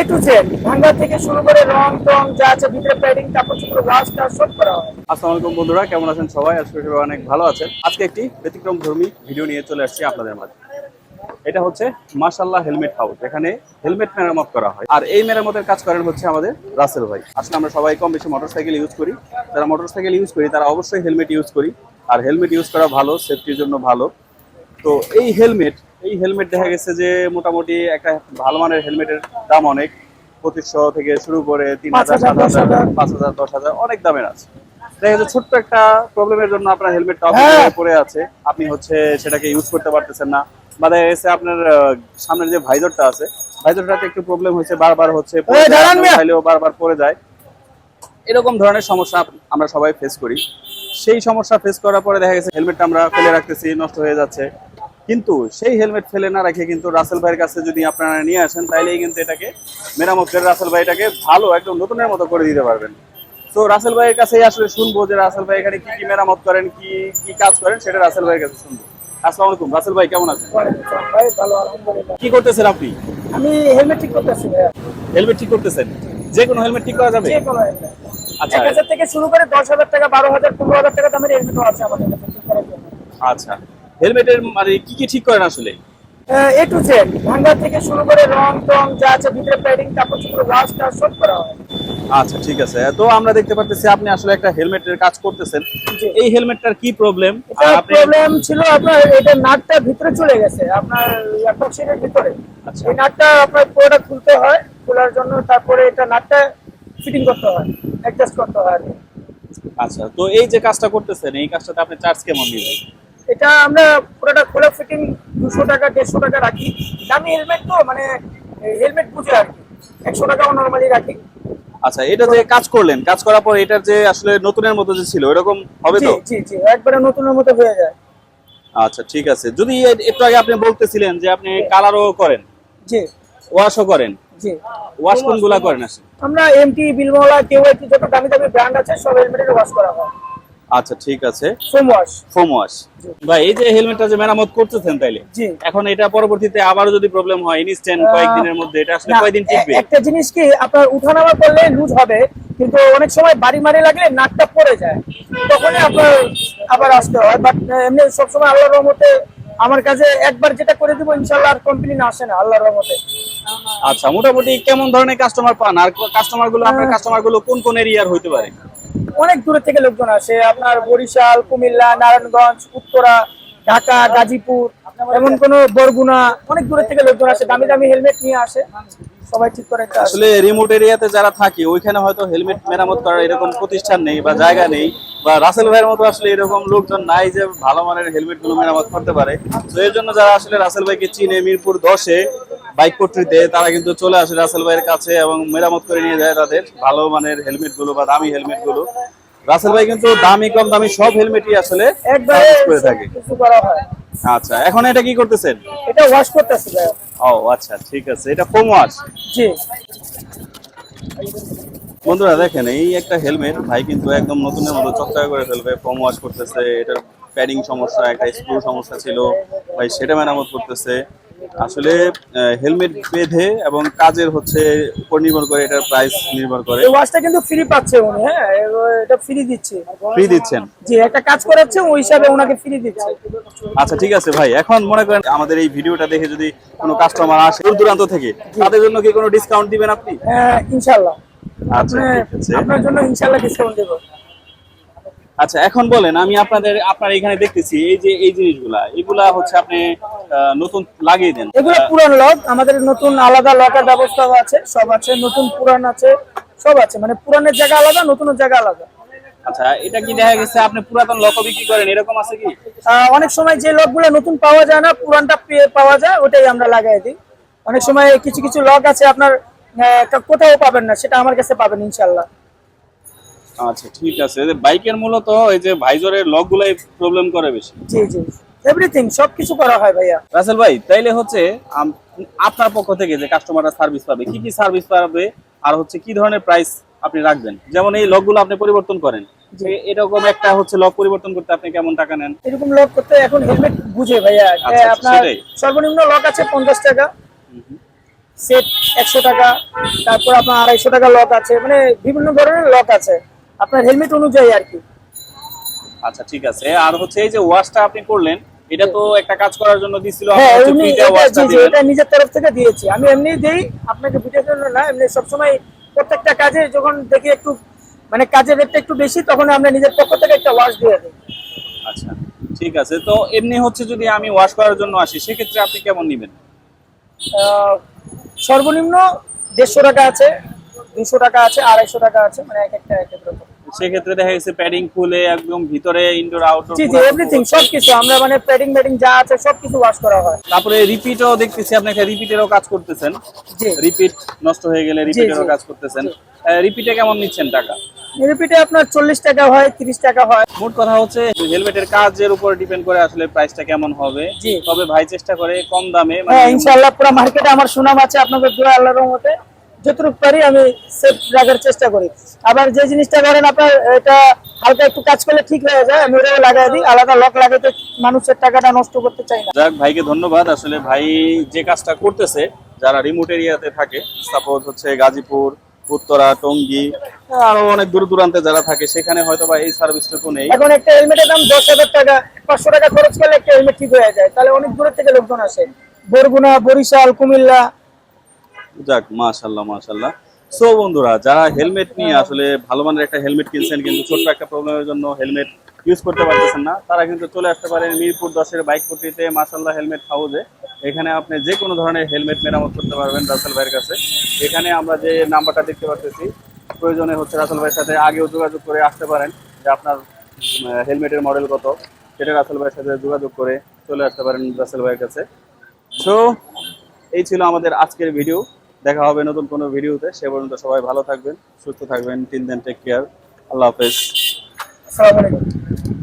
এ থেকে শুরু করে টং যা আছে কেমন আছেন সবাই? সবাই অনেক ভালো আছেন। আজকে একটি ভিডিও নিয়ে চলে মাঝে। এটা হচ্ছে হেলমেট হাউস, এখানে হেলমেট মেরামত করা হয়। আর এই মেরামতের কাজ করেন হচ্ছে আমাদের রাসেল ভাই। আসলে আমরা সবাই কম বেশি মোটরসাইকেল ইউজ করি। যারা মোটরসাইকেল ইউজ করি, তারা অবশ্যই হেলমেট ইউজ করি। আর হেলমেট ইউজ করা ভালো সেফটির জন্য ভালো। তো এই হেলমেট এই হেলমেট দেখা গেছে যে মোটামুটি একটা ভালো মানের হেলমেটের দাম অনেক। পঁচিশশো থেকে শুরু করে তিন হাজার সাত হাজার পাঁচ হাজার দশ হাজার অনেক দামের আছে। দেখা যাচ্ছে ছোট্ট একটা প্রবলেমের জন্য আপনার হেলমেটটা হ্যাঁ। পড়ে আছে। আপনি হচ্ছে সেটাকে ইউজ করতে পারতেছেন না। বা দেখা গেছে আপনার সামনের যে ভাইজরটা আছে ভাইজরটাতে একটু প্রবলেম হয়েছে। বারবার হচ্ছে বারবার পড়ে যায়। এরকম ধরনের সমস্যা আমরা সবাই ফেস করি। সেই সমস্যা ফেস করার পরে দেখা গেছে হেলমেটটা আমরা ফেলে রাখতেছি নষ্ট হয়ে যাচ্ছে। কিন্তু সেই হেলমেট ফেলে না রেখে কিন্তু রাসেল ভাইয়ের কাছে যদি আপনারা নিয়ে আসেন তাইলেই কিন্তু এটাকে মেরামত করে রাসেল ভাই এটাকে ভালো একদম নতুনের মতো করে দিতে পারবেন। তো রাসেল ভাইয়ের কাছে আসলে শুনব যে রাসেল ভাই এখানে কি কি মেরামত করেন কি কি কাজ করেন সেটা রাসেল ভাইয়ের কাছে শুনব। আসসালামু আলাইকুম। রাসেল ভাই কেমন আছেন? ভাই ভালো আলহামদুলিল্লাহ। কি করতেছেন আপনি? আমি হেলমেট ঠিক করতেছি হেলমেট ঠিক করতেছেন? যে কোনো হেলমেট ঠিক করা যাবে? যে কোনো হেলমেট আচ্ছা। এক হাজার থেকে শুরু করে দশ হাজার টাকা বারো হাজার পনেরো হাজার টাকা দামের হেলমেটও আছে আমাদের কাছে ঠিক করার জন্য। আচ্ছা। হেলমেটের মানে কি কি ঠিক করেন আসলে? এ টু জেড ভাঙ্গা থেকে শুরু করে রং টং যা আছে ভিতরে প্যাডিং কাপড় চোপড় টা সব করা হয়। আচ্ছা ঠিক আছে। তো আমরা দেখতে পারতেছি আপনি আসলে একটা হেলমেটের কাজ করতেছেন। এই হেলমেটটার কি প্রবলেম প্রবলেম ছিল আপনার এটা নাটটা ভিতরে চলে গেছে আপনার অ্যাপ্রক্সিমের ভিতরে। আচ্ছা। এই নাটটা আপনার পুরোটা খুলতে হয় খোলার জন্য তারপরে এটা নাটটা ফিটিং করতে হয় অ্যাডজাস্ট করতে হয়। আচ্ছা তো এই যে কাজটা করতেছেন এই কাজটাতে আপনি চার্জ কেমন নেবেন এটা আমরা পুরোটা খোলা ফিটিং দুশো টাকা দেড়শো টাকা রাখি। দামি হেলমেট তো মানে হেলমেট বুঝে আর কি। একশো টাকাও নর্মালি রাখি। আচ্ছা এটা যে কাজ করলেন কাজ করার পর এটার যে আসলে নতুনের মতো যে ছিল এরকম হবে তো? জি জি একবারে নতুনের মতো হয়ে যায়। আচ্ছা ঠিক আছে। যদি একটু আগে আপনি বলতেছিলেন যে আপনি কালারও করেন। জি। ওয়াশও করেন। জি। ওয়াশ কোনগুলা করেন আসলে? আমরা এমটি বিলমোলা কেউ যত দামি দামি ব্র্যান্ড আছে সব হেলমেটের ওয়াশ করা হয়। আচ্ছা ঠিক আছে। ফোম ওয়াশ ফোম ওয়াশ ভাই এই যে হেলমেটটা যে মেরামত করতেছেন তাইলে এখন এটা পরবর্তীতে আবারও যদি প্রবলেম হয় ইনস্ট্যান্ট কয়েকদিনের মধ্যে এটা আসলে না, কয়দিন টিকবে? একটা জিনিস কি আপনার উঠানামা করলে লুজ হবে কিন্তু অনেক সময় বাড়ি মারি লাগলে নাকটা পড়ে যায়। তখনই আপনার আবার আসতে হয়। বাট এমনি সবসময় আল্লাহর রহমতে আমার কাছে একবার যেটা করে দিব ইনশাল্লাহ আর কমপ্লেন আসে না আল্লাহর রহমতে। আচ্ছা মোটামুটি কেমন ধরনের কাস্টমার পান? আর কাস্টমারগুলো আপনার কাস্টমারগুলো কোন কোন এরিয়ার হইতে পারে? অনেক দূরে থেকে লোকজন আসে। আপনার বরিশাল কুমিল্লা নারায়ণগঞ্জ উত্তরা ঢাকা গাজীপুর এমন কোন বরগুনা অনেক দূরে থেকে লোকজন আসে। দামি দামি হেলমেট নিয়ে আসে। সবাই ঠিক করে আসলে রিমোট এরিয়াতে যারা থাকে ওইখানে হয়তো হেলমেট মেরামত করার এরকম প্রতিষ্ঠান নেই বা জায়গা নেই। বা রাসেল ভাইয়ের মতো আসলে এরকম লোকজন নাই যে ভালো মানের হেলমেটগুলো মেরামত করতে পারে। তো এর জন্য যারা আসলে রাসেল ভাইকে চিনে মিরপুর দশে বাইক পট্রিতে তারা কিন্তু চলে আসে রাসেল ভাইয়ের কাছে এবং মেরামত করে নিয়ে যায় তাদের ভালো মানের হেলমেটগুলো বা দামি হেলমেটগুলো। রাসেল ভাই কিন্তু দামি কম দামি সব হেলমেটই আসলে করে থাকে। আচ্ছা এখন এটা কি করতেছেন? এটা ওয়াশ করতেছি ভাই। ও আচ্ছা ঠিক আছে। এটা ফোম ওয়াশ জি। বন্ধুরা দেখেন এই একটা হেলমেট ভাই কিন্তু একদম নতুনের মতো চকচকা করে ফেলবে ফোম ওয়াশ করতেছে এটার প্যাডিং সমস্যা একটা স্ক্রু সমস্যা ছিল ভাই সেটা মেরামত করতেছে। আসলে হেলমেট বেঁধে এবং কাজের হচ্ছে উপর নির্ভর করে এটার প্রাইস নির্ভর করে। এই ওয়াশটা কিন্তু ফ্রি পাচ্ছে উনি হ্যাঁ? এটা ফ্রি দিচ্ছে। ফ্রি দিচ্ছেন? জি একটা কাজ করাচ্ছে ওই হিসাবে ওনাকে ফ্রি দিচ্ছে। আচ্ছা ঠিক আছে ভাই এখন মনে করেন আমাদের এই ভিডিওটা দেখে যদি কোনো কাস্টমার আসে দূর দূরান্ত থেকে তাদের জন্য কি কোনো ডিসকাউন্ট দিবেন আপনি? হ্যাঁ ইনশাল্লাহ আচ্ছা আপনার জন্য ইনশাল্লাহ ডিসকাউন্ট দেবো। আচ্ছা এখন বলেন আমি আপনাদের আপনার এখানে দেখতেছি এই যে এই জিনিসগুলা এগুলা হচ্ছে আপনি নতুন লাগিয়ে দেন। এগুলো পুরান লক আমাদের নতুন আলাদা লকের ব্যবস্থাও আছে সব আছে নতুন পুরান আছে সব আছে মানে পুরানের জায়গা আলাদা নতুনের জায়গা আলাদা। আচ্ছা এটা কি দেখা গেছে আপনি পুরাতন লক বিক্রি করেন এরকম আছে কি? অনেক সময় যে লকগুলো নতুন পাওয়া যায় না পুরানটা পেয়ে পাওয়া যায় ওটাই আমরা লাগাই দিই। অনেক সময় কিছু কিছু লক আছে আপনার কোথাও পাবেন না সেটা আমার কাছে পাবেন ইনশাল্লাহ আচ্ছা ঠিক আছে। যে বাইকের মূলত এই যে ভাইজরের প্রবলেম করে বেশি। জি জি। এভরিথিং সবকিছু করা হয় ভাইয়া। রাসেল ভাই তাইলে হচ্ছে আপনার পক্ষ থেকে যে কাস্টমাররা সার্ভিস পাবে কি কি সার্ভিস পাবে আর হচ্ছে কি ধরনের প্রাইস আপনি রাখবেন? যেমন এই লকগুলো আপনি পরিবর্তন করেন। এ- এরকম একটা হচ্ছে লক পরিবর্তন করতে আপনি কেমন টাকা নেন? এরকম লক করতে এখন হেলমেট বুঝে ভাইয়া। আচ্ছা, আপনার সর্বনিম্ন লক আছে পঞ্চাশ টাকা। সেট একশো টাকা। তারপর আপনার আড়াইশো টাকা লক আছে। মানে বিভিন্ন ধরনের লক আছে। আপনার হেলমেট অনুযায়ী আর কি। আচ্ছা ঠিক আছে। আর হচ্ছে এই যে ওয়াশটা আপনি করলেন এটা তো একটা কাজ করার জন্য দিছিল হ্যাঁ উনি এটা নিজের তরফ থেকে দিয়েছি। আমি এমনি দেই আপনাকে ভিডিওর জন্য না এমনি সবসময় প্রত্যেকটা কাজে যখন দেখি একটু মানে কাজের রেটটা একটু বেশি তখন আমরা নিজের পক্ষ থেকে একটা ওয়াশ দিয়ে দিই। আচ্ছা ঠিক আছে। তো এমনি হচ্ছে যদি আমি ওয়াশ করার জন্য আসি সেক্ষেত্রে আপনি কেমন নেবেন? সর্বনিম্ন দেড়শো টাকা আছে দুশো টাকা আছে আড়াইশো টাকা আছে মানে এক একটা এক এক রকম। সেক্ষেত্রে দেখা গেছে প্যাডিং খুলে একদম ভিতরে ইনডোর আউটডোর জি জি এভরিথিং সবকিছু আমরা মানে প্যাডিং ম্যাডিং যা আছে সবকিছু ওয়াশ করা হয়। তারপরে রিপিটও দেখতেছি আপনি একটা রিপিটেরও কাজ করতেছেন। জি। রিপিট নষ্ট হয়ে গেলে রিপিটেরও। কাজ করতেছেন। রিপিটে কেমন নিচ্ছেন টাকা? রিপিটে আপনার চল্লিশ টাকা হয় তিরিশ টাকা হয়। মোট কথা হচ্ছে হেলমেটের কাজের উপর ডিপেন্ড করে আসলে প্রাইসটা কেমন হবে। তবে ভাই চেষ্টা করে কম দামে হ্যাঁ ইনশাআল্লাহ পুরো মার্কেটে আমার সুনাম আছে আপনাদের দোয়া আল্লাহর রহমতে। যতটুকু পারি আমি সেফ রাখার চেষ্টা করি। আবার যে জিনিসটা করেন আপনার এটা হালকা একটু কাজ করলে ঠিক হয়ে যায় আমি ওটাও লাগাই দিই আলাদা লক লাগাইতে মানুষের টাকাটা নষ্ট করতে চাই না। যাক ভাইকে ধন্যবাদ। আসলে ভাই যে কাজটা করতেছে যারা রিমোট এরিয়াতে থাকে সাপোজ হচ্ছে গাজীপুর উত্তরা টঙ্গী আরও অনেক দূর দূরান্তে যারা থাকে সেখানে হয়তো বা এই সার্ভিসটুকু নেই। এখন একটা হেলমেটের দাম দশ হাজার টাকা পাঁচশো টাকা খরচ করলে একটা হেলমেট ঠিক হয়ে যায়। তাহলে অনেক দূরের থেকে লোকজন আসে। বরগুনা বরিশাল কুমিল্লা যাক মাশাল্লাহ মাশাল্লাহ সো বন্ধুরা, যারা হেলমেট নিয়ে আসলে ভালো মানের একটা হেলমেট কিনছেন, কিন্তু ছোট্ট একটা প্রবলেমের জন্য হেলমেট ইউজ করতে পারতেছেন না, তারা কিন্তু চলে আসতে পারেন মিরপুর দশের বাইক পট্টিতে মাশাল্লাহ হেলমেট হাউসে এখানে আপনি যে কোনো ধরনের হেলমেট মেরামত করতে পারবেন রাসেল ভাইয়ের কাছে। এখানে আমরা যে নাম্বারটা দেখতে পাচ্ছি প্রয়োজনে হচ্ছে রাসেল ভাইয়ের সাথে আগেও যোগাযোগ করে আসতে পারেন, যে আপনার হেলমেটের মডেল কত, সেটা রাসেল ভাইয়ের সাথে যোগাযোগ করে চলে আসতে পারেন রাসেল ভাইয়ের কাছে। সো এই ছিল আমাদের আজকের ভিডিও দেখা হবে নতুন কোনো ভিডিওতে। সে পর্যন্ত সবাই ভালো থাকবেন, সুস্থ থাকবেন। তিন দিন টেক কেয়ার আল্লাহ হাফেজ। আসসালামু আলাইকুম।